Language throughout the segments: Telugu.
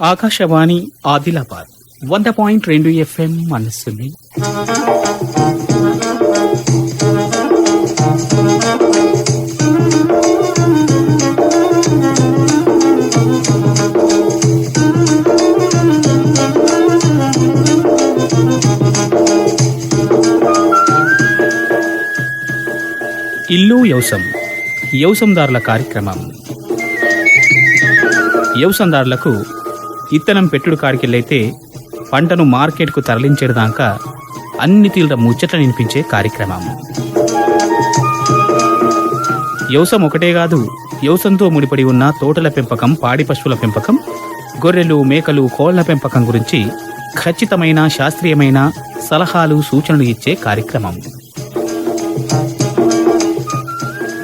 ఆకాశవాణి ఆదిలాబాద్ వంద పాయింట్ రెండు ఎఫ్ఎం మనస్సుని ఇల్లు యౌసం యౌసందారుల కార్యక్రమం. యౌసందారులకు ఇత్తనం పెట్టుడు కాడికెళ్ళైతే పంటను మార్కెట్కు తరలించేదాకా అన్ని తీవ్ర ముచ్చట నినిపించే కార్యక్రమం. వ్యవసం ఒకటే కాదు వ్యవసంతో ముడిపడి ఉన్న తోటల పెంపకం పాడి పశువుల పెంపకం గొర్రెలు మేకలు కోళ్ళ పెంపకం గురించి ఖచ్చితమైన శాస్త్రీయమైన సలహాలు సూచనలు ఇచ్చే కార్యక్రమం.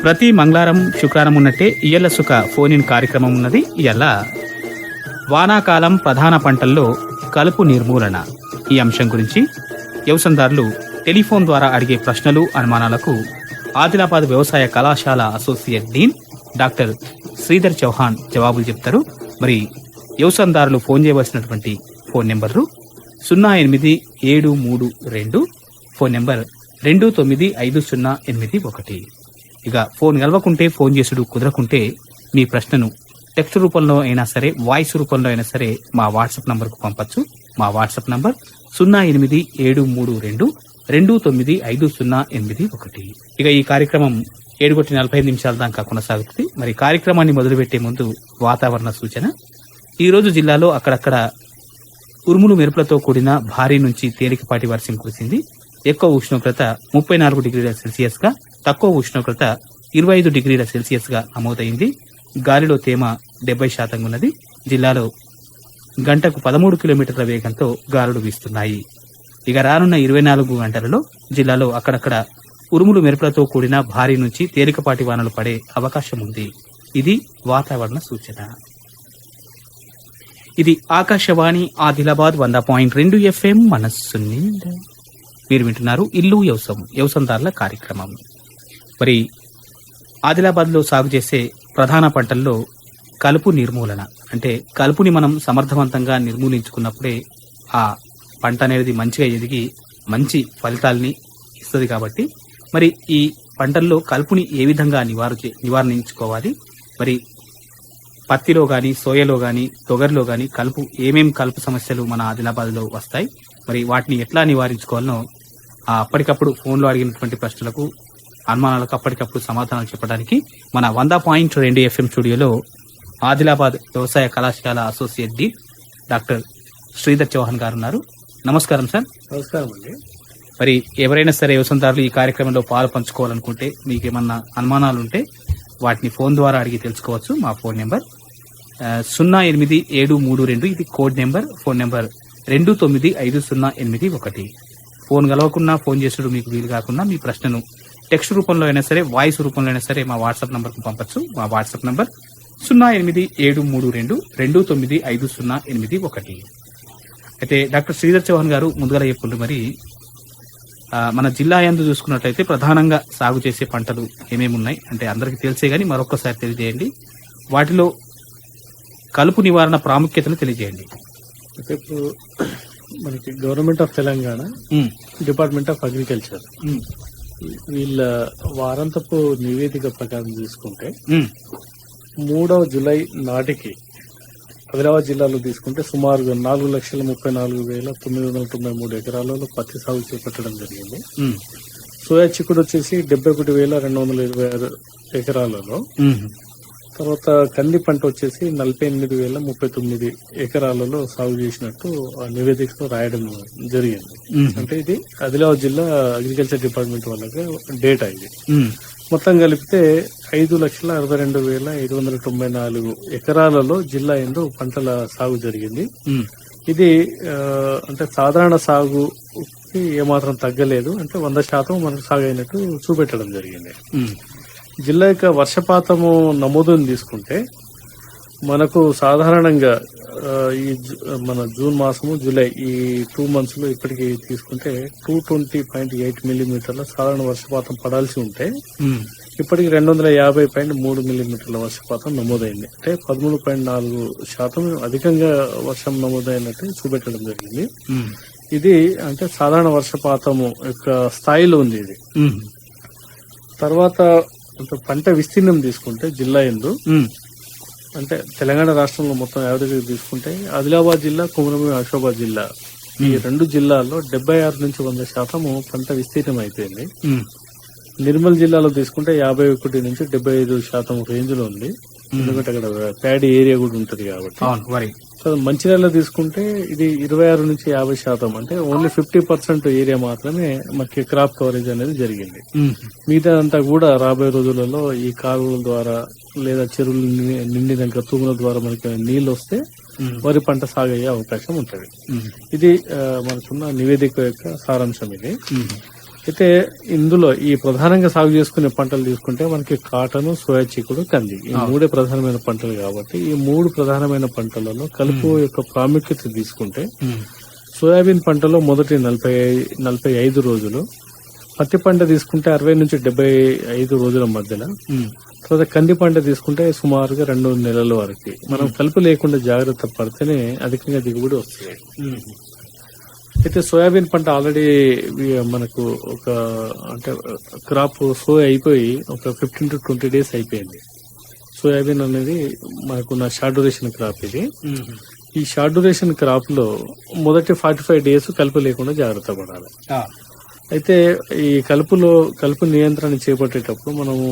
ప్రతి మంగళవారం శుక్రవారం ఉన్నట్టే ఇయ్యల సుఖ ఫోన్ ఇన్ కార్యక్రమం ఉన్నది. ఇలా వానాకాలం ప్రధాన పంటల్లో కలుపు నిర్మూలన. ఈ అంశం గురించి వ్యవసాయదారులు టెలిఫోన్ ద్వారా అడిగే ప్రశ్నలు అనుమానాలకు ఆదిలాబాద్ వ్యవసాయ కళాశాల associate dean doctor Sridhar Chauhan జవాబులు చెప్తారు. మరి వ్యవసాయదారులు ఫోన్ చేయవలసినటువంటి ఫోన్ నెంబర్లు సున్నా ఎనిమిది ఏడు మూడు రెండు ఫోన్ నెంబర్ రెండు తొమ్మిది ఐదు సున్నా ఎనిమిది ఒకటి. ఇక ఫోన్ కలవకుంటే ఫోన్ చేసుడు కుదరకుంటే మీ ప్రశ్నను టెక్స్ట్ రూపంలో అయినా సరే వాయిస్ రూపంలో అయినా సరే మా వాట్సాప్ నంబర్కు పంపొచ్చు. మా వాట్సాప్ నంబర్ సున్నా ఎనిమిది ఏడు మూడు రెండు రెండు తొమ్మిది ఐదు సున్నా ఎనిమిది ఒకటి. ఇక ఈ కార్యక్రమం ఏడు కొట్టి నలభై నిమిషాల దాకా కొనసాగుతుంది. మరి కార్యక్రమాన్ని మొదలుపెట్టే ముందు వాతావరణ సూచన. ఈరోజు జిల్లాలో అక్కడక్కడ ఉరుములు మెరుపులతో కూడిన భారీ నుంచి తేలికపాటి వర్షం కురిసింది. ఎక్కువ ఉష్ణోగ్రత ముప్పై నాలుగు డిగ్రీల సెల్సియస్గా తక్కువ ఉష్ణోగ్రత ఇరవై ఐదు డిగ్రీల సెల్సియస్గా నమోదైంది. గాలిలో తేమ డెబ్బై శాతం ఉన్నది. జిల్లాలో గంటకు పదమూడు కిలోమీటర్ల వేగంతో గాలులు వీస్తున్నాయి. ఇక రానున్న ఇరవై నాలుగు గంటలలో జిల్లాలో అక్కడక్కడ ఉరుములు మెరుపులతో కూడిన భారీ నుంచి తేలికపాటి వానలు పడే అవకాశం ఉంది. ఇది వాతావరణ సూచన. ఇది ఆకాశవాణి ఆదిలాబాద్ వంద పాయింట్ రెండు ఎఫ్ఎం మనస్సు మీరు వింటున్నారు ఇల్లు వ్యవసం వ్యవసందారుల కార్యక్రమం. మరి ఆదిలాబాద్లో సాగు చేసే ప్రధాన పంటల్లో కలుపు నిర్మూలన. అంటే కలుపుని మనం సమర్థవంతంగా నిర్మూలించుకున్నప్పుడే ఆ పంట అనేది మంచిగా ఎదిగి మంచి ఫలితాల్ని ఇస్తుంది కాబట్టి. మరి ఈ పంటల్లో కలుపుని ఏ విధంగా నివారు నివారించుకోవాలి మరి పత్తిలో కానీ సోయలో కానీ తొగర్లో కానీ కలుపు ఏమేం కలుపు సమస్యలు మన ఆదిలాబాద్లో వస్తాయి? మరి వాటిని ఎట్లా నివారించుకోవాలనో ఆ అప్పటికప్పుడు ఫోన్లో అడిగినటువంటి ప్రశ్నలకు అనుమానాలకు అప్పటికప్పుడు సమాధానాలు చెప్పడానికి మన వంద పాయింట్ రెండు ఎఫ్ఎం స్టూడియోలో ఆదిలాబాద్ వ్యవసాయ కళాశాల associate dean doctor Sridhar Chauhan గారు ఉన్నారు నమస్కారం సార్. నమస్కారం అండి. మరి ఎవరైనా సరే వ్యవసాయదారులు ఈ కార్యక్రమంలో పాలు పంచుకోవాలనుకుంటే మీకు ఏమన్నా అనుమానాలు ఉంటే వాటిని ఫోన్ ద్వారా అడిగి తెలుసుకోవచ్చు. మా ఫోన్ నెంబర్ సున్నా ఎనిమిది ఏడు మూడు రెండు ఇది కోడ్ నెంబర్ ఫోన్ నెంబర్ రెండు తొమ్మిది ఐదు సున్నా ఎనిమిది ఒకటి. ఫోన్ కలవకున్నా ఫోన్ చేసుడు మీకు వీలు కాకుండా మీ ప్రశ్నను టెక్స్ట్ రూపంలో అయినా సరే వాయిస్ రూపంలో అయినా సరే మా వాట్సాప్ నంబర్కు పంపొచ్చు. మా వాట్సాప్ నంబర్ సున్నా ఎనిమిది ఏడు మూడు రెండు రెండు తొమ్మిది ఐదు సున్నా ఎనిమిది ఒకటి. అయితే డాక్టర్ శ్రీధర్ చౌహాన్ గారు ముందుగా చెప్పుండ్రు మరి మన జిల్లా యందు చూసుకున్నట్లయితే ప్రధానంగా సాగు చేసే పంటలు ఏమేమి ఉన్నాయి? అంటే అందరికీ తెలిసే గానీ మరొకసారి తెలియజేయండి. వాటిలో కలుపు నివారణ ప్రాముఖ్యతను తెలియజేయండి. అయితే ఇప్పుడు మనకి government of Telangana department of agriculture వీళ్ళ వారాంతపు నివేదిక ప్రకారం తీసుకుంటే ఉమ్, మూడవ జులై నాటికి ఆదిలాబాద్ జిల్లాలో తీసుకుంటే సుమారుగా నాలుగు లక్షల ముప్పై నాలుగు వేల తొమ్మిది వందల తొంభై మూడు ఎకరాలలో పత్తి సాగు చేపట్టడం జరిగింది. సోయా చిక్కుడు వచ్చేసి డెబ్బై ఒకటి వేల రెండు వందల ఇరవై ఆరు ఎకరాలలో. తర్వాత కంది పంట వచ్చేసి నలభై ఎనిమిది వేల ముప్పై తొమ్మిది ఎకరాలలో సాగు చేసినట్టు ఆ నివేదికలో రాయడం జరిగింది. అంటే ఇది ఆదిలాబాద్ జిల్లా అగ్రికల్చర్ డిపార్ట్మెంట్ వాళ్ళకి డేటా ఇది. మొత్తం కలిపితే ఐదు లక్షల అరవై రెండు వేల ఐదు వందల తొంభై నాలుగు ఎకరాలలో జిల్లా ఎందు పంటల సాగు జరిగింది. ఇది అంటే సాధారణ సాగుకి ఏమాత్రం తగ్గలేదు. అంటే వంద శాతం మనకు సాగు అయినట్టు చూపెట్టడం జరిగింది. జిల్లా యొక్క వర్షపాతము నమోదుని తీసుకుంటే మనకు సాధారణంగా ఈ మన జూన్ మాసము జూలై ఈ టూ మంత్స్లో ఇప్పటికి తీసుకుంటే టూ ట్వంటీ పాయింట్ ఎయిట్ మిల్లీమీటర్ల సాధారణ వర్షపాతం పడాల్సి ఉంటే ఇప్పటికి రెండు వందల యాభై పాయింట్ మూడు మిల్లీమీటర్ల వర్షపాతం నమోదైంది. అంటే పదమూడు పాయింట్ నాలుగు శాతం అధికంగా వర్షం నమోదైనట్టు చూపెట్టడం జరిగింది. ఇది అంటే సాధారణ వర్షపాతము యొక్క స్థాయిలో ఉంది ఇది. తర్వాత పంట విస్తీర్ణం తీసుకుంటే జిల్లా ఎందు అంటే తెలంగాణ రాష్ట్రంలో మొత్తం యావరేజ్ తీసుకుంటే ఆదిలాబాద్ జిల్లా కుమరభూమి ఆషాబాద్ జిల్లా. ఈ రెండు జిల్లాల్లో డెబ్బై ఆరు నుంచి వంద శాతము పంట విస్తీర్ణం అయిపోయింది నిర్మల్ జిల్లాలో తీసుకుంటే యాభై ఒకటి నుంచి డెబ్బై ఐదు శాతం రేంజ్లో ఉంది ఎందుకంటే అక్కడ ప్యాడీ ఏరియా కూడా ఉంటది కాబట్టి. సో మంచిర్యాలలో తీసుకుంటే ఇది ఇరవై ఆరు నుంచి యాభై శాతం. అంటే ఓన్లీ ఫిఫ్టీ పర్సెంట్ ఏరియా మాత్రమే మనకి క్రాప్ కవరేజ్ అనేది జరిగింది. ఉమ్, మిగతా అంతా కూడా రాబోయే రోజులలో ఈ కాలువల ద్వారా లేదా చెరువులు నిండి- నిండినాక తూముల ద్వారా మనకి నీళ్ళు వస్తే వరి పంట సాగు అయ్యే అవకాశం ఉంటుంది. ఇది మనకున్న నివేదిక యొక్క సారాంశం ఇది. అయితే ఇందులో ఈ ప్రధానంగా సాగు చేసుకునే పంటలు తీసుకుంటే మనకి కాటన్ సోయా చిక్కుడు కంది. ఈ మూడే ప్రధానమైన పంటలు కాబట్టి ఈ మూడు ప్రధానమైన పంటలలో కలుపు యొక్క ప్రాముఖ్యత తీసుకుంటే సోయాబీన్ పంటలో మొదటి నలభై నలభై ఐదు రోజులు పత్తి పంట తీసుకుంటే అరవై నుంచి డెబ్బై ఐదు రోజుల మధ్యలో తర్వాత కంది పంట తీసుకుంటే సుమారుగా రెండు నెలల వరకు. మనం కలుపు లేకుండా జాగ్రత్త పడితేనే అధికంగా దిగుబడి వస్తుంది. అయితే సోయాబీన్ పంట ఆల్రెడీ మనకు ఒక అంటే క్రాప్ సో అయిపోయి ఒక ఫిఫ్టీన్ టు ట్వంటీ డేస్ అయిపోయింది. సోయాబీన్ అనేది మనకున్న షార్ట్ డ్యూరేషన్ క్రాప్ ఇది. ఈ షార్ట్ డ్యూరేషన్ క్రాప్లో మొదటి ఫార్టీ ఫైవ్ డేస్ కలుపు లేకుండా జాగ్రత్త పడాలి. అయితే ఈ కలుపులో కలుపు నియంత్రణ చేపట్టేటప్పుడు మనము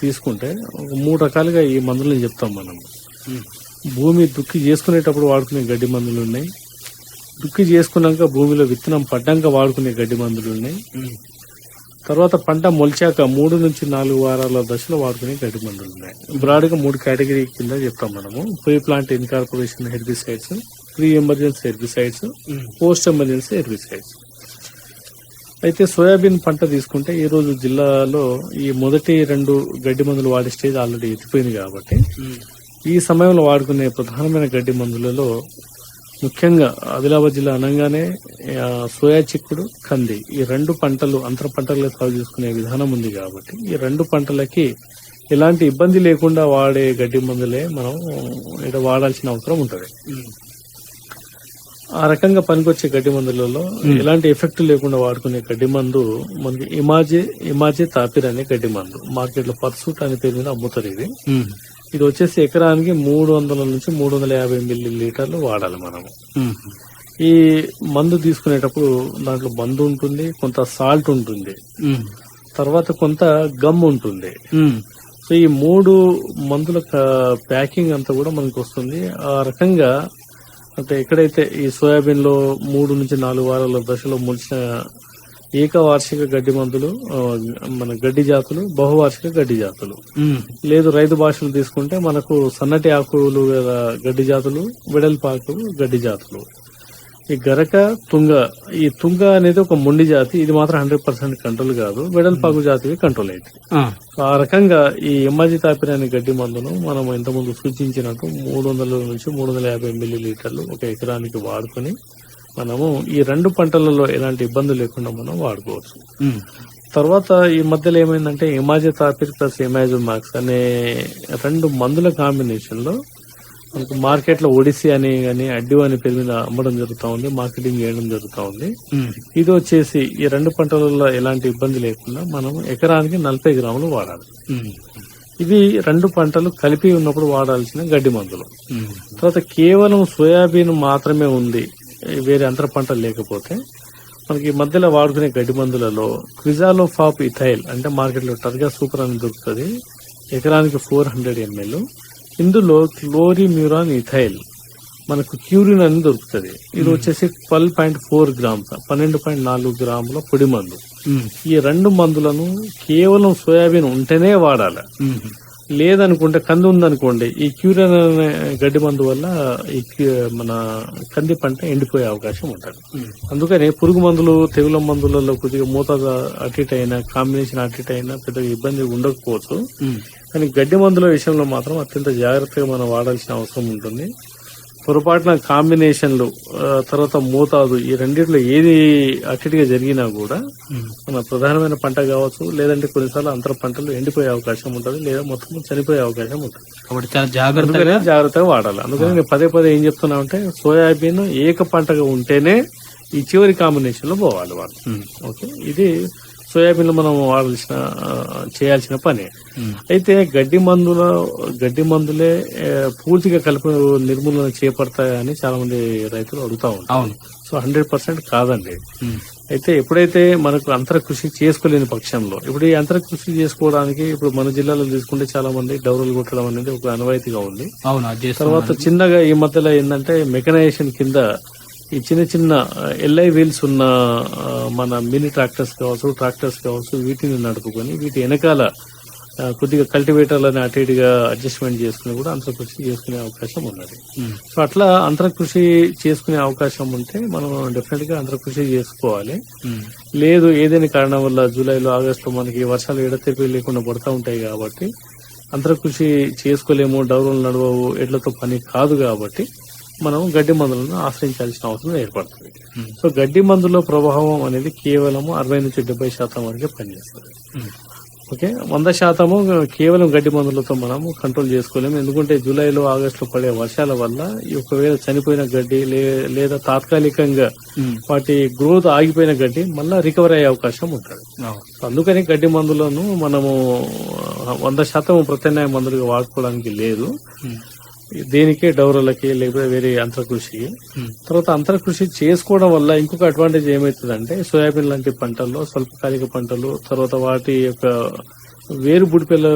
తీసుకుంటే ఒక మూడు రకాలుగా ఈ మందులను చెప్తాం మనం. భూమి దుక్కి చేసుకునేటప్పుడు వాడుకునే గడ్డి మందులు ఉన్నాయి. దుక్కి చేసుకున్నాక భూమిలో విత్తనం పడ్డాక వాడుకునే గడ్డి మందులు ఉన్నాయి. తర్వాత పంట మొలిచాక మూడు నుంచి నాలుగు వారాల దశలో వాడుకునే గడ్డి మందులు ఉన్నాయి. బ్రాడ్గా మూడు కేటగిరీ కింద చెప్తాం మనము. Pre plant incorporation herbicides pre emergency herbicides post emergency herbicides. అయితే సోయాబీన్ పంట తీసుకుంటే ఈ రోజు జిల్లాలో ఈ మొదటి రెండు గడ్డి మందులు వాడే స్టేజ్ ఆల్రెడీ ఎత్తిపోయింది కాబట్టి ఈ సమయంలో వాడుకునే ప్రధానమైన గడ్డి మందులలో ముఖ్యంగా ఆదిలాబాద్ జిల్లా అనగానే సోయా చిక్కుడు కంది ఈ రెండు పంటలు అంతర పంటలుగా సాగు చేసుకునే విధానం ఉంది కాబట్టి ఈ రెండు పంటలకి ఎలాంటి ఇబ్బంది లేకుండా వాడే గడ్డి మందులే మనం ఇక్కడ వాడాల్సిన అవసరం ఉంటుంది. ఆ రకంగా పనికొచ్చే గడ్డి మందులలో ఎలాంటి ఎఫెక్ట్ లేకుండా వాడుకునే గడ్డి మందు మనకి ఇమాజే ఇమాజే తాపిర్ అనే గడ్డి మందు. మార్కెట్లో పర్సూట్ అనే పేరు మీద అమ్ముతారు ఇది. ఇది వచ్చేసి ఎకరానికి మూడు వందల నుంచి మూడు వందల యాభై మిల్లీ లీటర్లు వాడాలి మనము. ఈ మందు తీసుకునేటప్పుడు దాంట్లో మందు ఉంటుంది కొంత సాల్ట్ ఉంటుంది. తర్వాత కొంత గమ్ ఉంటుంది. సో ఈ మూడు మందుల ప్యాకింగ్ అంతా కూడా మనకు వస్తుంది. ఆ రకంగా అంటే ఎక్కడైతే ఈ సోయాబీన్లో మూడు నుంచి నాలుగు వారాల దశలో మొలిచిన ఏకవార్షిక గడ్డి మందులు మన గడ్డి జాతులు బహువార్షిక గడ్డి జాతులు. లేదు రైతు భాషలు తీసుకుంటే మనకు సన్నటి ఆకులు గడ్డి జాతులు వెడల్పాకు గడ్డి జాతులు. ఈ గరక తుంగ ఈ తుంగ అనేది ఒక మొండి జాతి. ఇది మాత్రం హండ్రెడ్ పర్సెంట్ కంట్రోల్ కాదు. వెడల్పాకు జాతివి కంట్రోల్ అవుతాయి ఆ, రకంగా ఈ ఎమ్మాజీ తాపిరి అనే గడ్డి మందును మనం ఇంతకుముందు సూచించినట్టు మూడు వందల నుంచి మూడు వందల యాభై మిల్లీ లీటర్లు ఒక ఎకరానికి వాడుకొని మనము ఈ రెండు పంటలలో ఎలాంటి ఇబ్బంది లేకుండా మనం వాడుకోవచ్చు. తర్వాత ఈ మధ్యలో ఏమైందంటే ఎమాజే తాపిర్ ప్లస్ ఎమాజో మాక్స్ అనే రెండు మందుల కాంబినేషన్లో మనకు మార్కెట్లో ఒడిసి అని కానీ అడ్డు అనే పేరు మీద అమ్మడం జరుగుతా ఉంది మార్కెటింగ్ చేయడం జరుగుతా ఉంది. ఇది వచ్చేసి ఈ రెండు పంటలలో ఎలాంటి ఇబ్బంది లేకుండా మనం ఎకరానికి నలభై గ్రాములు వాడాలి. ఇవి రెండు పంటలు కలిపి ఉన్నప్పుడు వాడాల్సిన గడ్డి మందులు. తర్వాత కేవలం సోయాబీన్ మాత్రమే ఉంది వేరే అంతర పంటలు లేకపోతే మనకి ఈ మధ్యలో వాడుకునే గడ్డి మందులలో క్రిజాలో ఫాప్ ఇథైల్ అంటే మార్కెట్లో టర్గా సూపర్ అని దొరుకుతుంది ఎకరానికి ఫోర్ హండ్రెడ్ ఎంఎల్. ఇందులో క్లోరిమ్యూరాన్ ఇథైల్ మనకు క్యూరిన్ అని దొరుకుతుంది. ఇది వచ్చేసి ట్వెల్వ్ పాయింట్ ఫోర్ గ్రామ్స్ పన్నెండు పాయింట్ నాలుగు గ్రాముల పొడి మందు. ఈ రెండు మందులను కేవలం సోయాబీన్ ఉంటేనే వాడాలి. లేదనుకుంటే కంది ఉందనుకోండి ఈ క్యూరన్ అనే గడ్డి మందు వల్ల ఈ మన కంది పంట ఎండిపోయే అవకాశం ఉంటుంది. అందుకని పురుగు మందులు తెగుల మందులలో కొద్దిగా మోతాదు అటు ఇటు అయినా కాంబినేషన్ అటు ఇటు అయినా పెద్దగా ఇబ్బంది ఉండకపోవచ్చు. కానీ గడ్డి మందుల విషయంలో మాత్రం అత్యంత జాగ్రత్తగా మనం వాడాల్సిన అవసరం ఉంటుంది. పొరపాటున కాంబినేషన్లు తర్వాత మోతాదు ఈ రెండిట్లో ఏది అక్కడిగా జరిగినా కూడా. మన ప్రధానమైన పంట కావచ్చు లేదంటే కొన్నిసార్లు అంతర పంటలు ఎండిపోయే అవకాశం ఉంటుంది లేదా మొత్తం చనిపోయే అవకాశం ఉంటుంది. కాబట్టి చాలా జాగ్రత్తగా జాగ్రత్తగా వాడాలి. అందుకని నేను పదే పదే ఏం చెప్తున్నా అంటే సోయాబీన్ ఏక పంటగా ఉంటేనే ఈ చివరి కాంబినేషన్లో పోవాలి వాళ్ళు. ఓకే? ఇది సోయాబీన్లో మనం వాడాల్సిన చేయాల్సిన పని. అయితే గడ్డి మందుల గడ్డి మందులే పూర్తిగా కలుపు నిర్మూలన చేపడతాయని చాలా మంది రైతులు అడుగుతా ఉంటారు అవును. సో హండ్రెడ్ పర్సెంట్ కాదండి. అయితే ఎప్పుడైతే మనకు అంతర కృషి చేసుకోలేని పక్షంలో ఇప్పుడు ఈ అంతర కృషి చేసుకోవడానికి ఇప్పుడు మన జిల్లాలో తీసుకుంటే చాలా మంది డౌరులు కొట్టడం అనేది ఒక అనవాయితీగా ఉంది. తర్వాత చిన్నగా ఈ మధ్యలో ఏంటంటే మెకనైజేషన్ కింద ఈ చిన్న చిన్న ఎల్ఐ వీల్స్ ఉన్న మన మినీ ట్రాక్టర్స్ కావచ్చు ట్రాక్టర్స్ కావచ్చు వీటిని నడుపుకొని వీటి వెనకాల కొద్దిగా కల్టివేటర్లని అటు ఇటుగా అడ్జస్ట్మెంట్ చేసుకుని కూడా అంతర కృషి చేసుకునే అవకాశం ఉన్నది ఉమ్. సో అట్లా అంతర కృషి చేసుకునే అవకాశం ఉంటే మనం డెఫినెట్గా అంతర కృషి చేసుకోవాలి ఉమ్. లేదు ఏదైనా కారణం వల్ల జూలైలో ఆగస్టులో మనకి వర్షాలు ఎడతెరిపి లేకుండా పడతా ఉంటాయి కాబట్టి అంతర కృషి చేసుకోలేము డౌరులు నడవవు ఎడ్లతో పని కాదు కాబట్టి మనం గడ్డి మందులను ఆశ్రయించాల్సిన అవసరం ఏర్పడుతుంది ఉమ్. సో గడ్డి మందుల ప్రభావం అనేది కేవలం అరవై నుంచి డెబ్బై శాతం వరకే పనిచేస్తుంది ఉమ్. ఓకే వంద శాతము కేవలం గడ్డి మందులతో మనము కంట్రోల్ చేసుకోలేము ఎందుకంటే జూలైలో ఆగస్టులో పడే వర్షాల వల్ల ఒకవేళ చనిపోయిన గడ్డి లేదా తాత్కాలికంగా ఉమ్. వాటి గ్రోత్ ఆగిపోయిన గడ్డి మళ్ళా రికవర్ అయ్యే అవకాశం ఉంటుంది. సో అందుకని గడ్డి మందులను మనము వంద శాతం ప్రత్యామ్నాయ మందులుగా వాడుకోవడానికి లేదు. దేనికే డౌరలకి లేకపోతే వేరే అంతర్కృషికి ఉమ్. తర్వాత అంతర్కృషి చేసుకోవడం వల్ల ఇంకొక అడ్వాంటేజ్ ఏమవుతుందంటే సోయాబీన్ లాంటి పంటల్లో స్వల్పకాలిక పంటలు తర్వాత వాటి యొక్క వేరు బుడిపెల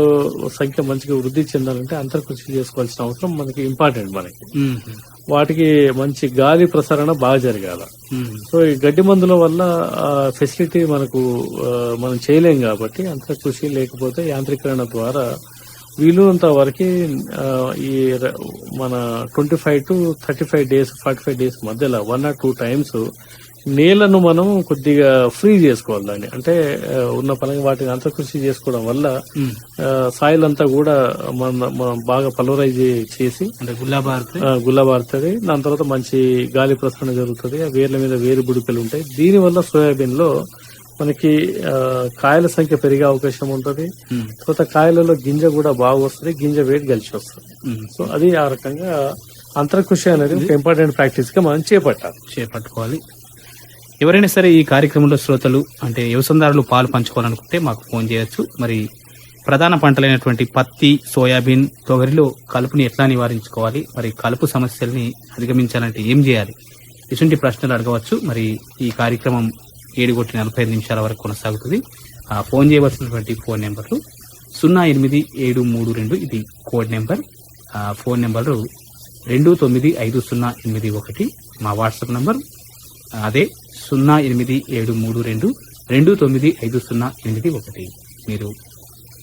సంఖ్య మంచిగా వృద్ధి చెందాలంటే అంతర్కృషి చేసుకోవాల్సిన అవసరం మనకి ఇంపార్టెంట్ మనకి. వాటికి మంచి గాలి ప్రసరణ బాగా జరగాల. సో ఈ గడ్డి మందుల వల్ల ఫెసిలిటీ మనకు మనం చేయలేం కాబట్టి అంత కృషి లేకపోతే యాంత్రీకరణ ద్వారా వీలున్నంత వరకు ఈ మన twenty five to thirty five days forty five days మధ్యలో వన్ ఆర్ టూ టైమ్స్ నేలను మనం కొద్దిగా ఫ్రీ చేసుకోవాలి దాన్ని. అంటే ఉన్న పరంగా వాటిని అంతర్కృషి చేసుకోవడం వల్ల. సాయిల్ అంతా కూడా మన మనం బాగా పలవరైజ్ చేసి గుల్లబారుతుంది దాని తర్వాత మంచి గాలి ప్రసరణ జరుగుతుంది. ఆ వేర్ల మీద వేరు బుడికలు ఉంటాయి. దీని వల్ల సోయాబీన్లో మనకి కాయల సంఖ్య పెరిగే అవకాశం ఉంటుంది. తర్వాత కాయలలో గింజ కూడా బాగా వస్తుంది. గింజ వేడి కలిసి వస్తుంది. సో అది ఆ రకంగా అంతర్కృషి అనేది ఒక ఇంపార్టెంట్ ప్రాక్టీస్గా మనం చేపట్టాలి. చేపట్టుకోవాలి. ఎవరైనా సరే ఈ కార్యక్రమంలో శ్రోతలు అంటే వ్యవసాయదారులు పాలు పంచుకోవాలనుకుంటే మాకు ఫోన్ చేయొచ్చు. మరి ప్రధాన పంటలైనటువంటి పత్తి సోయాబీన్ తొగరిలో కలుపుని ఎట్లా నివారించుకోవాలి? మరి కలుపు సమస్యల్ని అధిగమించాలంటే ఏం చేయాలి? ఇటువంటి ప్రశ్నలు అడగవచ్చు. మరి ఈ కార్యక్రమం ఏడు కొట్టి నలభై ఐదు నిమిషాల వరకు కొనసాగుతుంది. ఆ ఫోన్ చేయవలసినటువంటి ఫోన్ నెంబర్లు సున్నా ఎనిమిది ఏడు మూడు రెండు ఇది కోడ్ నెంబర్. ఆ ఫోన్ నెంబరు రెండు తొమ్మిది ఐదు సున్నా ఎనిమిది ఒకటి. మా వాట్సాప్ నంబర్ అదే సున్నా ఎనిమిది ఏడు మూడు రెండు రెండు తొమ్మిది ఐదు సున్నా ఎనిమిది ఒకటి. మీరు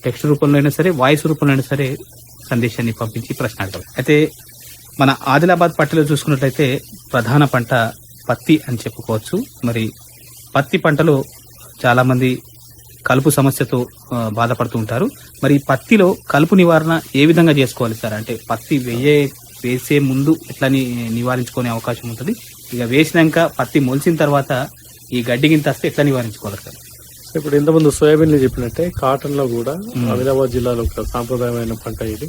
టెక్స్ట్ రూపంలో అయినా సరే వాయిస్ రూపంలో అయినా సరే సందేశాన్ని పంపించి ప్రశ్న అడగండి అయితే మన ఆదిలాబాద్ పట్టలో చూసుకున్నట్లయితే ప్రధాన పంట పత్తి అని చెప్పుకోవచ్చు. మరి పత్తి పంటలో చాలామంది కలుపు సమస్యతో బాధపడుతూ ఉంటారు. మరి పత్తిలో కలుపు నివారణ ఏ విధంగా చేసుకోవాలి సార్? అంటే పత్తి వేయే వేసే ముందు ఎట్లా నివారించుకునే అవకాశం ఉంటుంది? ఇక వేసినాక పత్తి మొలిసిన తర్వాత ఈ గడ్డి గింత వస్తే ఎట్లా నివారించుకోవాలి సార్? ఇప్పుడు ఇంతకుముందు సోయాబీన్ చెప్పినట్టే కాటన్లో కూడా ఆదిలాబాద్ జిల్లాలో ఒక సాంప్రదాయమైన పంట ఇది.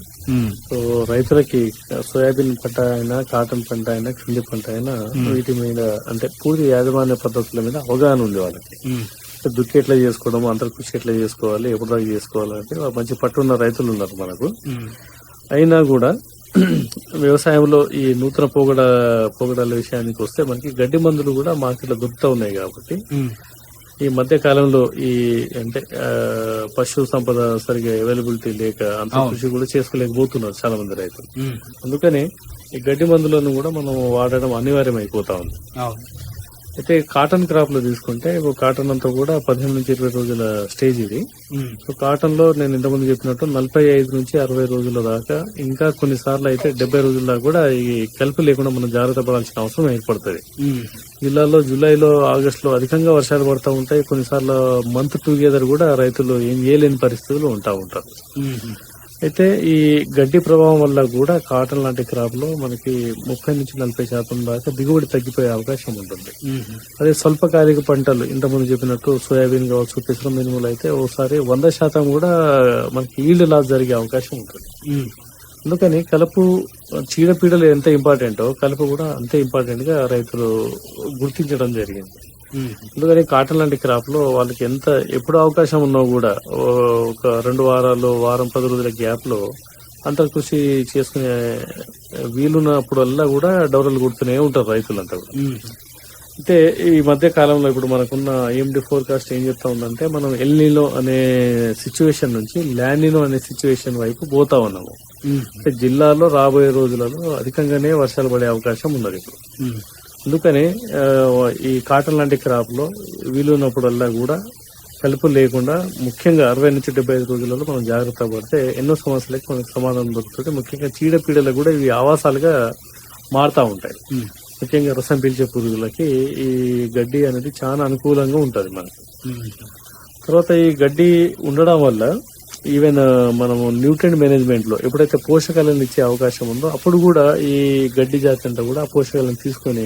సో రైతులకి సోయాబీన్ పంట అయినా కాటన్ పంట అయినా కింది పంట అయినా వీటి మీద అంటే పూర్తి యాజమాన్య పద్ధతుల మీద అవగాహన ఉంది వాళ్ళకి. దుక్కి ఎట్లా చేసుకోవడం అంతర్కృషి ఎట్లా చేసుకోవాలి ఎప్పుడు దాకా చేసుకోవాలి అంటే మంచి పట్టున్న రైతులు ఉన్నారు మనకు. అయినా కూడా వ్యవసాయంలో ఈ నూతన పోగడ పోగడాల విషయానికి వస్తే మనకి గడ్డి మందులు కూడా మార్కెట్లో దొరుకుతూ ఉన్నాయి కాబట్టి ఈ మధ్య కాలంలో ఈ అంటే పశు సంపద సరిగా అవైలబిలిటీ లేక అంత కృషి కూడా చేసుకోలేకపోతున్నారు చాలా మంది రైతులు అందుకని ఈ గడ్డి మందులను కూడా మనం వాడడం అనివార్యం అయిపోతా ఉంది అయితే కాటన్ క్రాప్లో తీసుకుంటే ఇప్పుడు కాటన్ అంతా కూడా పదిహేను నుంచి ఇరవై రోజుల స్టేజ్ ఇది. సో కాటన్లో నేను ఇంతకుముందు చెప్పినట్టు నలభై ఐదు నుంచి అరవై రోజుల దాకా ఇంకా కొన్నిసార్లు అయితే డెబ్బై రోజుల దాకా కూడా ఈ కలుపు లేకుండా మనం జాగ్రత్త పడాల్సిన అవసరం ఏర్పడుతుంది. జిల్లాలో జూలైలో ఆగస్ట్లో అధికంగా వర్షాలు పడతా ఉంటాయి. కొన్నిసార్లు మంత్ టుగెదర్ కూడా రైతులు ఏం చేయలేని పరిస్థితులు ఉంటా ఉంటారు. అయితే ఈ గడ్డి ప్రభావం వల్ల కూడా కాటన్ లాంటి క్రాప్లో మనకి ముప్పై నుంచి నలభై శాతం దాకా దిగుబడి తగ్గిపోయే అవకాశం ఉంటుంది. అదే స్వల్పకాలిక పంటలు ఇంతకుముందు చెప్పినట్టు సోయాబీన్ కావచ్చు పెసర మినుములు అయితే ఓసారి వంద శాతం కూడా మనకి ఈల్డ్ లాస్ జరిగే అవకాశం ఉంటుంది. అందుకని కలుపు చీడపీడలు ఎంత ఇంపార్టెంటో కలుపు కూడా అంతే ఇంపార్టెంట్గా రైతులు గుర్తించడం జరిగింది. అందుకని కాటన్ లాంటి క్రాప్లో వాళ్ళకి ఎంత ఎప్పుడు అవకాశం ఉన్నా కూడా ఒక రెండు వారాలు వారం పది రోజుల గ్యాప్లో కృషి చేసుకునే వీలున్నప్పుడల్లా కూడా డౌరలు కొడుతూనే ఉంటారు రైతులంతా కూడా. అయితే ఈ మధ్య కాలంలో ఇప్పుడు మనకున్న ఏఎండి ఫోర్కాస్ట్ ఏం చెప్తా ఉందంటే మనం ఎల్నీలో అనే సిచ్యువేషన్ నుంచి ల్యాండినో అనే సిచ్యువేషన్ వైపు పోతా ఉన్నాము. అంటే జిల్లాలో రాబోయే రోజులలో అధికంగానే వర్షాలు పడే అవకాశం ఉన్నది ఇప్పుడు. అందుకని ఈ కాటన్ లాంటి క్రాప్లో వీలున్నప్పుడల్లా కూడా కలుపు లేకుండా ముఖ్యంగా అరవై నుంచి డెబ్బై ఐదు రోజులలో మనం జాగ్రత్త పడితే ఎన్నో సమస్యలకు మనకు సమాధానం దొరుకుతుంది. ముఖ్యంగా చీడపీడలకు కూడా ఇవి ఆవాసాలుగా మారుతా ఉంటాయి. ముఖ్యంగా రసం పీల్చే పురుగులకి ఈ గడ్డి అనేది చాలా అనుకూలంగా ఉంటది మనకి. తర్వాత ఈ గడ్డి ఉండడం వల్ల ఈవెన్ మనము న్యూట్రియంట్ మేనేజ్మెంట్లో ఎప్పుడైతే పోషకాలను ఇచ్చే అవకాశం ఉందో అప్పుడు కూడా ఈ గడ్డి జాతి అంతా కూడా ఆ పోషకాలను తీసుకొని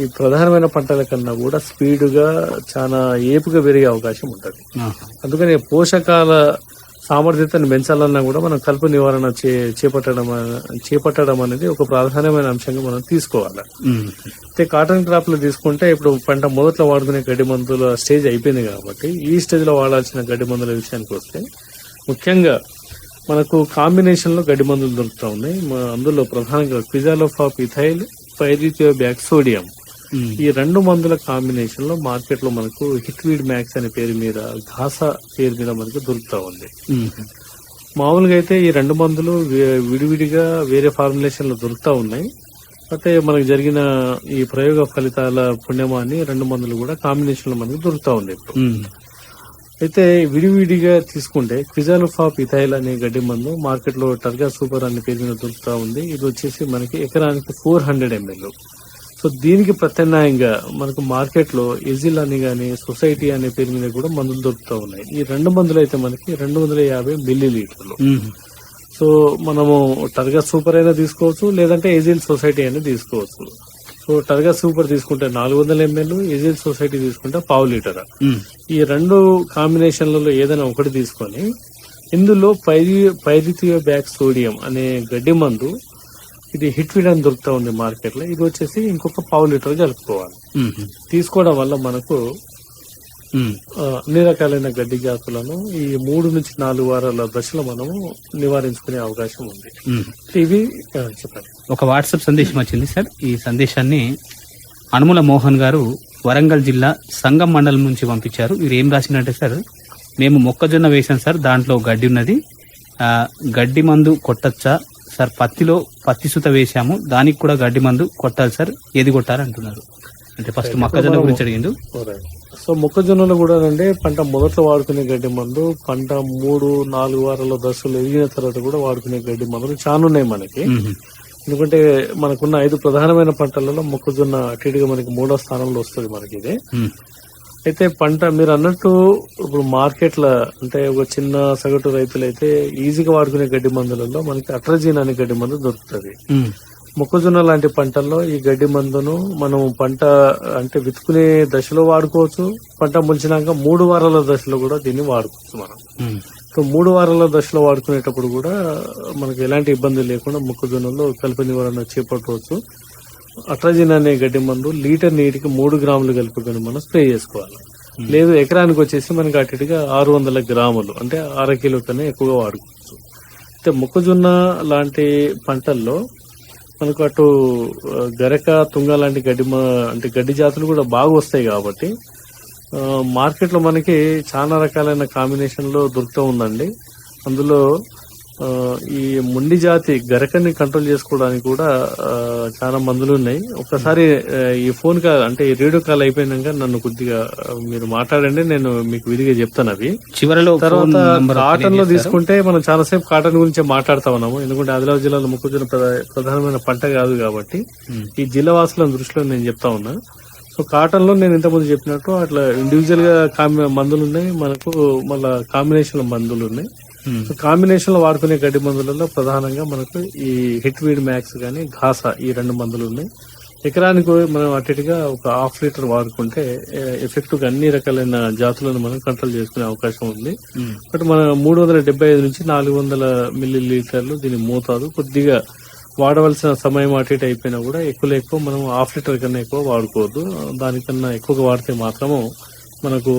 ఈ ప్రధానమైన పంటల కన్నా కూడా స్పీడ్గా చాలా ఏపుగా పెరిగే అవకాశం ఉంటది. అందుకని పోషకాల సామర్థ్యతను పెంచాలన్నా కూడా మనం కలుపు నివారణ చేపట్టడం చేపట్టడం అనేది ఒక ప్రధానమైన అంశంగా మనం తీసుకోవాలి. అయితే కాటన్ క్రాప్లో తీసుకుంటే ఇప్పుడు పంట మొదట్లో వాడుకునే గడ్డి మందుల స్టేజ్ అయిపోయింది కాబట్టి ఈ స్టేజ్లో వాడాల్సిన గడ్డి మందుల విషయానికి వస్తే ముఖ్యంగా మనకు కాంబినేషన్లో గడ్డి మందులు దొరుకుతా ఉన్నాయి. అందులో ప్రధానంగా క్విజాలోఫాప్ ఇథైల్ పైరిథియో బ్యాక్సోడియం ఈ రెండు మందుల కాంబినేషన్లో మార్కెట్లో మనకు హిట్వీడ్ మ్యాక్స్ అనే పేరు మీద ఘాసా పేరు మీద మనకు దొరుకుతా ఉంది. మామూలుగా అయితే ఈ రెండు మందులు విడివిడిగా వేరే ఫార్ములేషన్లో దొరుకుతా ఉన్నాయి. అయితే మనకు జరిగిన ఈ ప్రయోగ ఫలితాల పుణ్యమాన్ని రెండు మందులు కూడా కాంబినేషన్లో మనకు దొరుకుతా ఉంది ఇప్పుడు. అయితే విడివిడిగా తీసుకుంటే క్విజాలోఫాప్ ఇథైల్ అనే గడ్డి మందు మార్కెట్లో టర్గా సూపర్ అనే పేరు మీద దొరుకుతా ఉంది. ఇది వచ్చేసి మనకి ఎకరానికి ఫోర్ హండ్రెడ్ ఎంఎల్. సో దీనికి ప్రత్యామ్నాయంగా మనకు మార్కెట్లో ఎజిల్ అని గాని సొసైటీ అనే పేరు మీద కూడా మందులు దొరుకుతూ ఉన్నాయి. ఈ రెండు మందులు అయితే మనకి రెండు వందల యాభై మిల్లీ లీటర్లు సో మనము టర్గా సూపర్ అయినా తీసుకోవచ్చు లేదంటే ఎజిల్ సొసైటీ అయినా తీసుకోవచ్చు. సో టర్గా సూపర్ తీసుకుంటే నాలుగు వందల ఎంఎల్ ఎజిల్ సొసైటీ తీసుకుంటే పావు లీటర్. ఈ రెండు కాంబినేషన్లలో ఏదైనా ఒకటి తీసుకొని ఇందులో పైరి పైరిథియో బ్యాక్ సోడియం అనే గడ్డి మందు ఇది హిట్ ఫీడ్ అని దొరుకుతా ఉంది మార్కెట్లో ఇది వచ్చేసి ఇంకొక పావు లీటర్ కలుపుకోవాలి. తీసుకోవడం వల్ల మనకు అన్ని రకాలైన గడ్డి జాతులను ఈ మూడు నుంచి నాలుగు వారాల దశలో మనము నివారించుకునే అవకాశం ఉంది. ఇవి చెప్పండి. ఒక వాట్సాప్ సందేశం వచ్చింది సార్. ఈ సందేశాన్ని అనుముల మోహన్ గారు వరంగల్ జిల్లా సంగం మండలం నుంచి పంపించారు. వీరు ఏం రాసినట్టే సార్ మేము మొక్కజొన్న వేసాం సార్. దాంట్లో గడ్డి ఉన్నది. గడ్డి మందు కొట్టచ్చా సార్? పత్తిలో పత్తి సుత వేశాము దానికి కూడా గడ్డి మందు కొట్టాలి సార్. ఏది కొట్టాలి అంటున్నారు అంటే ఫస్ట్ మొక్కజొన్న గురించి అడిగిండు. సో మొక్కజొన్నలు కూడా అంటే పంట మొదట్లో వాడుకునే గడ్డి మందు పంట మూడు నాలుగు వారాల దశలు ఎదిగిన తర్వాత కూడా వాడుకునే గడ్డి మందులు చాలా ఉన్నాయి మనకి. ఎందుకంటే మనకున్న ఐదు ప్రధానమైన పంటలలో మొక్కజొన్న అటు ఇటుగా మనకి మూడో స్థానంలో వస్తుంది మనకి ఇది. అయితే పంట మీరు అన్నట్టు ఇప్పుడు మార్కెట్లో అంటే ఒక చిన్న సగటు రైతులు అయితే ఈజీగా వాడుకునే గడ్డి మందులలో మనకి అట్రజీన్ అనే గడ్డి మందు దొరుకుతుంది. మొక్కజొన్న లాంటి పంటల్లో ఈ గడ్డి మందును మనం పంట అంటే విత్తుకునే దశలో వాడుకోవచ్చు. పంట ముంచినాక మూడు వారాల దశలో కూడా దీన్ని వాడుకోవచ్చు మనం. సో మూడు వారాల దశలో వాడుకునేటప్పుడు కూడా మనకు ఎలాంటి ఇబ్బంది లేకుండా మొక్కజొన్నలో కలుపు నివారణ చేపట్టవచ్చు. అట్రాజిన్ అనే గడ్డి మందు లీటర్ నీటికి మూడు గ్రాములు కలుపుకొని మనం స్ప్రే చేసుకోవాలి. లేదు ఎకరానికి వచ్చేసి మనకి అటు ఇటుగా ఆరు వందల గ్రాములు అంటే అర కిలో కన్నా ఎక్కువగా వాడుకోవచ్చు. అయితే మొక్కజొన్న లాంటి పంటల్లో మనకు అటు గరక తుంగ లాంటి గడ్డి అంటే గడ్డి జాతులు కూడా బాగా వస్తాయి కాబట్టి మార్కెట్లో మనకి చాలా రకాలైన కాంబినేషన్లో దొరుకుతూ ఉందండి. అందులో ఈ ముండి జాతి గరకని కంట్రోల్ చేసుకోవడానికి కూడా చాలా మందులు ఉన్నాయి. ఒక్కసారి ఆ, ఈ ఫోన్ కాల్ అంటే ఈ రేడియో కాల్ అయిపోయినాక నన్ను కొద్దిగా మీరు మాట్లాడండి నేను మీకు విధిగా చెప్తాను అవి. చివరలో తర్వాత కాటన్లో. తీసుకుంటే మనం చాలాసేపు కాటన్ గురించే మాట్లాడుతా ఉన్నాము. ఎందుకంటే ఆదిలాబాద్ జిల్లాలో మొక్కజొన్న ప్రధా- ప్రధానమైన పంట కాదు కాబట్టి. ఈ జిల్లా వాసుల దృష్టిలో నేను చెప్తా ఉన్నా. సో కాటన్లో నేను ఇంతకుముందు చెప్పినట్టు అట్లా ఇండివిజువల్గా మందులు ఉన్నాయి. మనకు మళ్ళా కాంబినేషన్ మందులు ఉన్నాయి. కాంబినేషన్లో వాడుకునే గడ్డి మందులలో ప్రధానంగా మనకు ఈ హిట్ వీడ్ మ్యాక్స్ కానీ ఘాసా ఈ రెండు మందులు ఉన్నాయి. ఎకరానికి మనం అటు ఇటుగా ఒక హాఫ్ లీటర్ వాడుకుంటే ఎఫెక్టివ్గా అన్ని రకాలైన జాతులను మనం కంట్రోల్ చేసుకునే అవకాశం ఉంది. బట్ మన మూడు వందల డెబ్బై ఐదు నుంచి నాలుగు వందల మిల్లీ లీటర్లు దీని మోతాదు. కొద్దిగా వాడవలసిన సమయం అటు అయిపోయినా కూడా ఎక్కువ ఎక్కువ మనం హాఫ్ లీటర్ కన్నా ఎక్కువ వాడుకోవద్దు. దానికన్నా ఎక్కువగా వాడితే మాత్రము మనకు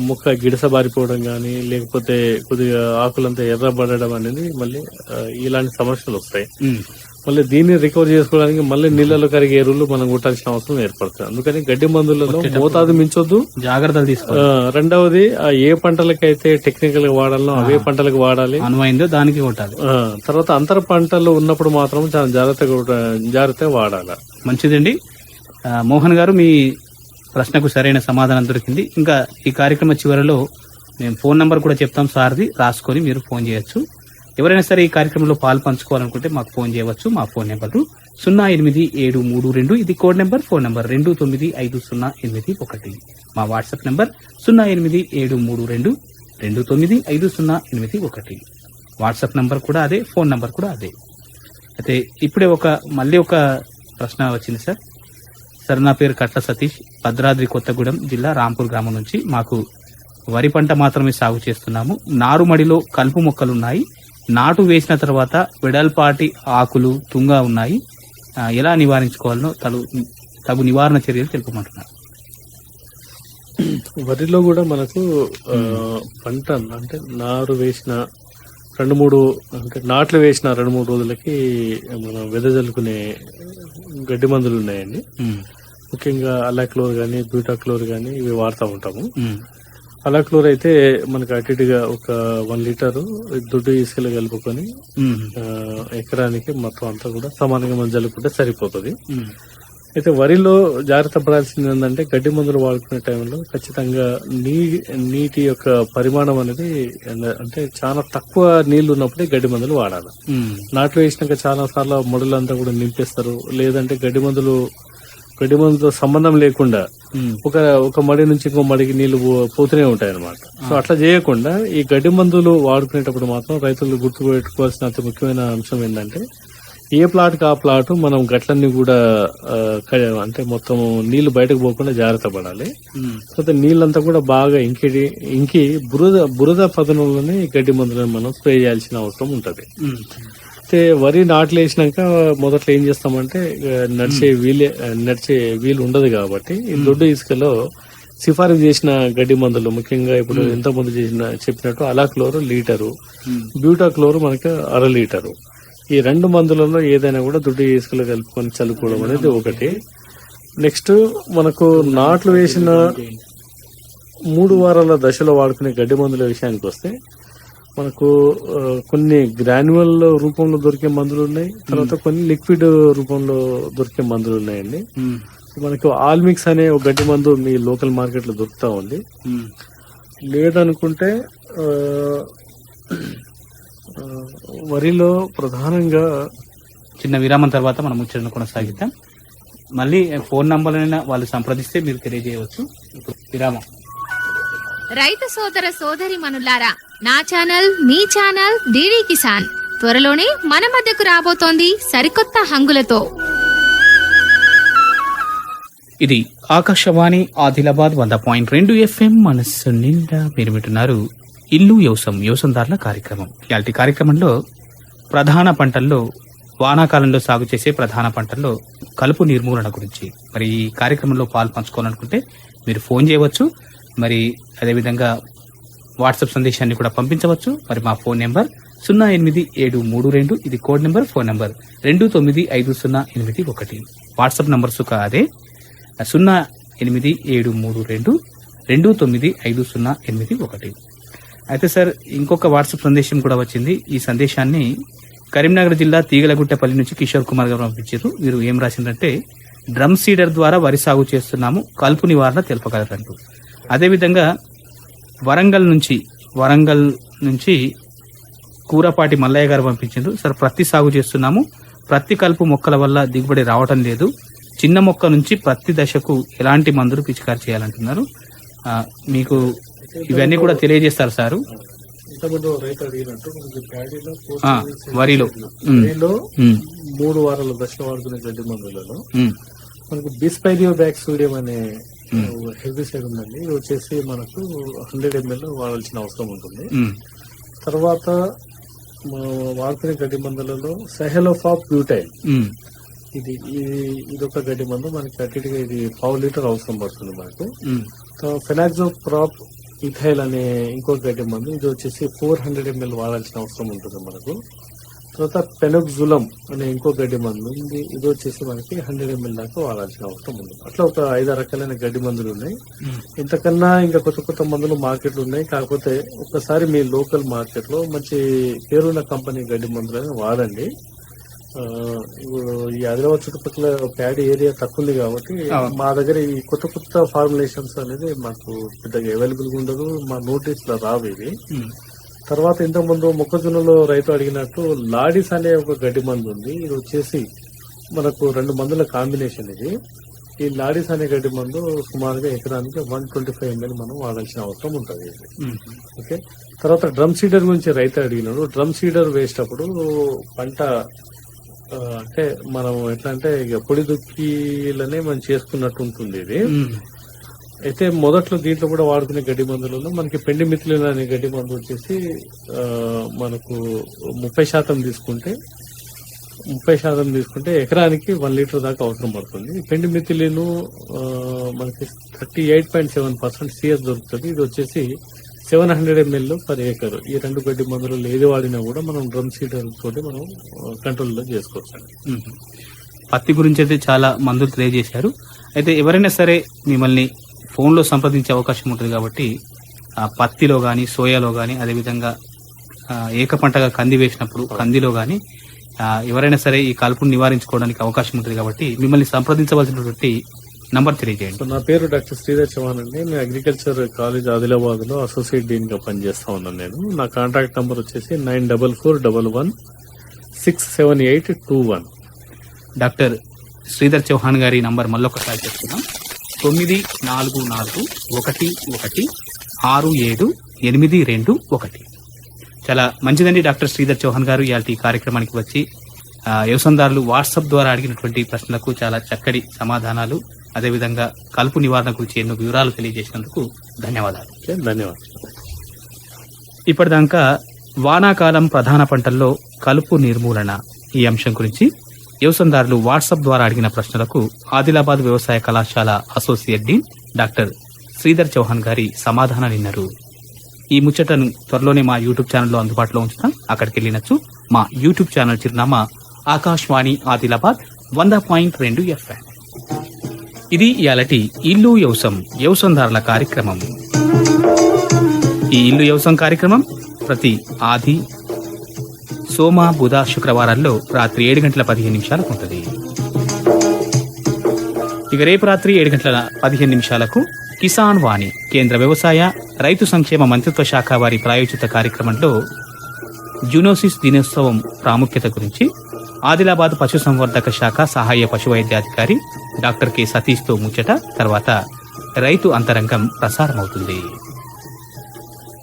మొక్క గిడసబారిపోవడం కానీ లేకపోతే కొద్దిగా ఆకులంతా ఎర్రబడడం అనేది మళ్ళీ ఇలాంటి సమస్యలు వస్తాయి. మళ్ళీ దీన్ని రికవర్ చేసుకోవడానికి మళ్ళీ నీళ్ళలో కరిగే ఎరువులు మనం కొట్టాల్సిన అవసరం ఏర్పడుతుంది. అందుకని గడ్డి మందులలో మోతాదు మించొద్దు. జాగ్రత్తలు తీసుకో ఆ, రెండవది ఆ ఏ పంటలకైతే టెక్నికల్గా వాడాలో అవే పంటలకు వాడాలి. అనువైందో దానికి కొట్టాలి. ఆ, తర్వాత అంతర పంటలు ఉన్నప్పుడు మాత్రం చాలా జాగ్రత్తగా జాగ్రత్తగా వాడాలి. మంచిదండి. మోహన్ గారు మీ ప్రశ్నకు సరైన సమాధానం దొరికింది. ఇంకా ఈ కార్యక్రమ చివరిలో మేము ఫోన్ నంబర్ కూడా చెప్తాం సార్ది రాసుకొని మీరు ఫోన్ చేయొచ్చు. ఎవరైనా సరే ఈ కార్యక్రమంలో పాలు పంచుకోవాలనుకుంటే మాకు ఫోన్ చేయవచ్చు. మా ఫోన్ నెంబర్ సున్నా ఎనిమిది ఏడు మూడు రెండు ఇది కోడ్ నెంబర్ ఫోన్ నెంబర్ రెండు తొమ్మిది ఐదు సున్నా ఎనిమిది ఒకటి. మా వాట్సాప్ నెంబర్ సున్నా ఎనిమిది ఏడు మూడు రెండు రెండు తొమ్మిది ఐదు సున్నా ఎనిమిది ఒకటి. వాట్సాప్ నంబర్ కూడా అదే ఫోన్ నంబర్ కూడా అదే. అయితే ఇప్పుడే ఒక మళ్ళీ ఒక ప్రశ్న వచ్చింది సార్. సార్ నా పేరు కట్ల సతీష్ భద్రాద్రి కొత్తగూడెం జిల్లా రాంపూర్ గ్రామం నుంచి మాకు వరి పంట మాత్రమే సాగు చేస్తున్నాము. నారుమడిలో కలుపు మొక్కలు ఉన్నాయి నాటు వేసిన తర్వాత వెడల్పాటి ఆకులు తుంగా ఉన్నాయి. ఎలా నివారించుకోవాలనో తగు తగు నివారణ చర్యలు తెలుపమంటున్నారు వరిలో కూడా మనకు పంట అంటే నారు వేసిన రెండు మూడు అంటే నాట్లు వేసిన రెండు మూడు రోజులకి మనం వెదజల్లుకునే గడ్డి మందులు ఉన్నాయండి. ముఖ్యంగా అలాక్లోర్ కానీ బ్యూటాక్లోర్ కానీ ఇవి వాడుతూ ఉంటాము. అలాక్లోర్ అయితే మనకు అటు ఇటుగా ఒక వన్ లీటర్ దొడ్డు ఇసుకలు కలుపుకొని ఎకరానికి మొత్తం అంతా కూడా సమానంగా మనం జల్లుకుంటే సరిపోతుంది. అయితే వరిలో జాగ్రత్త పడాల్సింది ఏంటంటే గడ్డి మందులు వాడుకునే టైంలో ఖచ్చితంగా నీ నీటి యొక్క పరిమాణం అనేది అంటే చాలా తక్కువ నీళ్ళు ఉన్నప్పుడే గడ్డి మందులు వాడాలి. నాట్లు వేసినాక చాలా సార్లు మొడలంతా కూడా నింపేస్తారు. లేదంటే గడ్డి మందులు గడ్డి మందుతో సంబంధం లేకుండా ఒక ఒక మడి నుంచి ఇంకో మడికి నీళ్ళు పోతూనే ఉంటాయి అన్నమాట సో అట్లా చేయకుండా ఈ గడ్డి మందులు వాడుకునేటప్పుడు మాత్రం రైతులు గుర్తుపెట్టుకోవాల్సిన అతి ముఖ్యమైన అంశం ఏంటంటే ఏ ప్లాట్కి ఆ ప్లాట్ మనం గట్లన్నీ కూడా అంటే మొత్తం నీళ్ళు బయటకు పోకుండా జాగ్రత్త పడాలి. తర్వాత నీళ్ళంతా కూడా బాగా ఇంకి ఇంకి బురద బురద పదనంలోనే ఈ గడ్డి మందులను మనం స్ప్రే చేయాల్సిన అవసరం ఉంటది. అయితే వరి నాట్లు వేసినాక మొదట్లో ఏం చేస్తామంటే నడిచే వీలే నడిచే వీలు ఉండదు కాబట్టి ఈ దొడ్డు ఇసుకలో సిఫారసు చేసిన గడ్డి మందులు ముఖ్యంగా ఇప్పుడు ఎంత మంది చేసిన చెప్పినట్టు అలాక్లోరు లీటరు ఉమ్, బ్యూటాక్లోరు మనకి అర లీటరు. ఈ రెండు మందులలో ఏదైనా కూడా దొడ్డు ఇసుకలో కలుపుకొని చల్లుకోవడం అనేది ఒకటి. నెక్స్ట్ మనకు నాట్లు వేసిన మూడు వారాల దశలో వాడుకునే గడ్డి మందుల విషయానికి వస్తే మనకు కొన్ని గ్రాన్యువల్ రూపంలో దొరికే మందులు ఉన్నాయి. తర్వాత కొన్ని లిక్విడ్ రూపంలో దొరికే మందులు ఉన్నాయండి. మనకు ఆల్మిక్స్ అనే ఒక గడ్డి మందు మీ లోకల్ మార్కెట్లో దొరుకుతా ఉంది. లేదనుకుంటే వరిలో ప్రధానంగా చిన్న విరామం తర్వాత మనం ముచ్చటను కొనసాగిద్దాం. మళ్ళీ ఫోన్ నంబర్ అయినా వాళ్ళు సంప్రదిస్తే మీరు తెలియజేయవచ్చు. విరామం. రైతు సోదర సోదరి మనులారా నా ఛానల్ మీ ఛానల్ డిడి కిసాన్. త్వరలోనే మన మధ్యకు రాబోతోంది సరికొత్త హంగులతో. ఇది ఆకాశవాణి ఆదిలాబాద్ వంద పాయింట్ రెండు ఎఫ్ఎం మనస్సు నిండా మీరు వింటున్నారు ఇల్లు యోసం వ్యవసందారుల కార్యక్రమం. ఇలాంటి కార్యక్రమంలో ప్రధాన పంటల్లో వానాకాలంలో సాగు చేసే ప్రధాన పంటల్లో కలుపు నిర్మూలన గురించి. మరి ఈ కార్యక్రమంలో పాలు పంచుకోవాలనుకుంటే మీరు ఫోన్ చేయవచ్చు. మరి అదేవిధంగా వాట్సాప్ సందేశాన్ని కూడా పంపించవచ్చు. మరి మా ఫోన్ నెంబర్ సున్నా ఎనిమిది ఏడు మూడు రెండు ఇది కోడ్ నెంబర్ ఫోన్ నెంబర్ రెండు తొమ్మిది ఐదు సున్నా ఎనిమిది ఒకటి. వాట్సాప్ నంబర్ సుఖ అదే. సున్నా ఎనిమిది ఏడు మూడు రెండు రెండు తొమ్మిది ఐదు సున్నా ఎనిమిది ఒకటి. అయితే సార్ ఇంకొక వాట్సాప్ సందేశం కూడా వచ్చింది. ఈ సందేశాన్ని కరీంనగర్ జిల్లా తీగలగుట్టపల్లి నుంచి కిషోర్ కుమార్ గారు పంపించారు. వీరు ఏం రాసిందంటే డ్రమ్ సీడర్ ద్వారా వరి సాగు చేస్తున్నాము కలుపు నివారణ తెలుపగలరంటూ. అదేవిధంగా వరంగల్ నుంచి వరంగల్ నుంచి కూరపాటి మల్లయ్య గారు పంపించారు సార్ ప్రత్తి సాగు చేస్తున్నాము. ప్రత్తి కలుపు మొక్కల వల్ల దిగుబడి రావటం లేదు. చిన్న మొక్క నుంచి ప్రతి దశకు ఎలాంటి మందులు పిచికారి చేయాలంటున్నారు. మీకు ఇవన్నీ కూడా తెలియజేస్తారు సారు. వరిలో. మూడు వారాల వాడుకునే గడ్డి మందులలో మనకు బిస్పైరియో బ్యాక్సీడియం అనే హెర్బిసైడ్ ఉందండి. ఇది వచ్చేసి మనకు హండ్రెడ్ ఎంఎల్ వాడాల్సిన అవసరం ఉంటుంది. తర్వాత వాడుకునే గడ్డి మందులలో సెహలోఫాప్ బ్యూటైల్ ఉమ్, ఇది ఇది ఇదొక గడ్డి మందు. మనకి అట్టిగా ఇది పావు లీటర్ అవసరం పడుతుంది మనకు. ఫెనాక్సో ప్రాప్ ఇథైల్ అనే ఇంకో గడ్డి మందు. ఇది వచ్చేసి ఫోర్ హండ్రెడ్ ఎంఎల్ వాడాల్సిన అవసరం ఉంటుంది మనకు. తర్వాత పెనోక్జులం అనే ఇంకో గడ్డి మందు ఉంది. ఇది వచ్చేసి మనకి హండ్రెడ్ ఎంఎల్ దాకా వాడాల్సిన అవసరం ఉంది. అట్లా ఒక ఐదు రకాలైన గడ్డి మందులు ఉన్నాయి. ఇంతకన్నా ఇంకా కొత్త కొత్త మందులు మార్కెట్లు ఉన్నాయి. కాకపోతే ఒక్కసారి మీ లోకల్ మార్కెట్లో మంచి పేరున్న కంపెనీ గడ్డి మందులను వాడండి. ఇప్పుడు ఈ ఆదిలాబాద్ చుట్టుపక్కల ప్యాడీ ఏరియా తక్కువ ఉంది కాబట్టి. మా దగ్గర ఈ కొత్త కొత్త ఫార్ములేషన్స్ అనేది మాకు పెద్దగా అవైలబుల్గా ఉండదు. మా నోటీస్లో రావు ఇవి. తర్వాత ఇంతకు ముందు మొక్కజొన్నలో రైతు అడిగినట్టు లాడిస్ అనే ఒక గడ్డి మందు ఉంది. ఇది వచ్చేసి మనకు రెండు మందుల కాంబినేషన్ ఇది. ఈ లాడిస్ అనే గడ్డి మందు సుమారుగా ఎకరానికి వన్ ట్వంటీ ఫైవ్ ఎంఎల్ మనం వాడాల్సిన అవసరం ఉంటుంది ఓకే? తర్వాత డ్రమ్ సీడర్ గురించి రైతు అడిగినాడు. డ్రమ్ సీడర్ వేసేటప్పుడు పంట అంటే మనం ఎట్లా అంటే ఇక పొడి దుక్కిలనే మనం చేసుకున్నట్టు ఉంటుంది ఇది. అయితే మొదట్లో దీంట్లో కూడా వాడుకునే గడ్డి మందులలో మనకి పెండి మిత్రులు అనే గడ్డి మందు వచ్చేసి మనకు ముప్పై శాతం తీసుకుంటే ముప్పై శాతం తీసుకుంటే ఎకరానికి వన్ లీటర్ దాకా అవసరం పడుతుంది. పెండి మిథిలిను మనకి thirty eight point seven percent CS దొరుకుతుంది. ఇది వచ్చేసి seven hundred ML per acre. ఈ రెండు గడ్డి మందులు ఏది వాడినా కూడా మనం డ్రమ్ సీడర్ తోటి మనం కంట్రోల్లో చేసుకోవచ్చు. పత్తి గురించి అయితే చాలా మందులు తెలియజేశారు. అయితే ఎవరైనా సరే మిమ్మల్ని ఫోన్లో సంప్రదించే అవకాశం ఉంటుంది కాబట్టి ఆ పత్తిలో కానీ సోయాలో కానీ అదేవిధంగా ఏక పంటగా కంది వేసినప్పుడు కందిలో కానీ ఎవరైనా సరే ఈ కలుపును నివారించుకోవడానికి అవకాశం ఉంటుంది కాబట్టి మిమ్మల్ని సంప్రదించవలసినటువంటి నంబర్ తెలియజేయండి. నా పేరు డాక్టర్ శ్రీధర్ చౌహాన్ అండి. నేను అగ్రికల్చర్ కాలేజ్ ఆదిలాబాద్లో అసోసియేట్ డీన్గా పనిచేస్తా ఉన్నాను నేను. నా కాంటాక్ట్ నంబర్ వచ్చేసి nine double four double one six seven eight two one. Doctor Sridhar Chauhan గారి నంబర్ మళ్ళొకసారి చెప్తున్నాం. తొమ్మిది నాలుగు నాలుగు ఒకటి ఒకటి ఆరు ఏడు ఎనిమిది రెండు ఒకటి. చాలా మంచిదండి డాక్టర్ శ్రీధర్ చౌహాన్ గారు ఇవాళ ఈ కార్యక్రమానికి వచ్చి ఆ, వ్యవసాయదారులు వాట్సాప్ ద్వారా అడిగినటువంటి ప్రశ్నలకు చాలా చక్కటి సమాధానాలు అదేవిధంగా కలుపు నివారణ గురించి ఎన్నో వివరాలు తెలియజేసినందుకు ధన్యవాదాలు. ధన్యవాదాలు. ఇప్పటిదాకా వానాకాలం ప్రధాన పంటల్లో కలుపు నిర్మూలన ఈ అంశం గురించి వ్యవసాయదారులు వాట్సాప్ ద్వారా అడిగిన ప్రశ్నలకు ఆదిలాబాద్ వ్యవసాయ కళాశాల associate dean doctor Sridhar Chauhan గారి సమాధానాలు ఈ ముచ్చటను త్వరలోనే మా యూట్యూబ్ ఛానల్లో అందుబాటులో ఉంచుతాం. అక్కడికి వెళ్ళినచ్చు మా యూట్యూబ్ ఛానల్ చిరునామా ఆకాశవాణి ఆదిలాబాద్ వంద పాయింట్ రెండు ఎఫ్ఎం. ఇది ఇయాలటి ఇల్లు వ్యవసం వ్యవసందారుల కార్యక్రమం. ఈ ఇల్లు వ్యవసాయం కార్యక్రమం ప్రతి ఆది సోమ బుధ శుక్రవారాల్లో రాత్రి ఏడు గంటల పదిహేను నిమిషాలకు ఉంటుంది. ఇక రేపు రాత్రి ఏడు గంటల పదిహేను నిమిషాలకు కిసాన్ వాణి కేంద్ర వ్యవసాయ రైతు సంక్షేమ మంత్రిత్వ శాఖ వారి ప్రాయోజిత కార్యక్రమంలో జూనోసిస్ దినోత్సవం ప్రాముఖ్యత గురించి ఆదిలాబాద్ పశుసంవర్ధక శాఖ సహాయ పశు వైద్యాధికారి డాక్టర్ కె సతీష్తో ముచ్చట తర్వాత రైతు అంతరంగం ప్రసారమవుతుంది.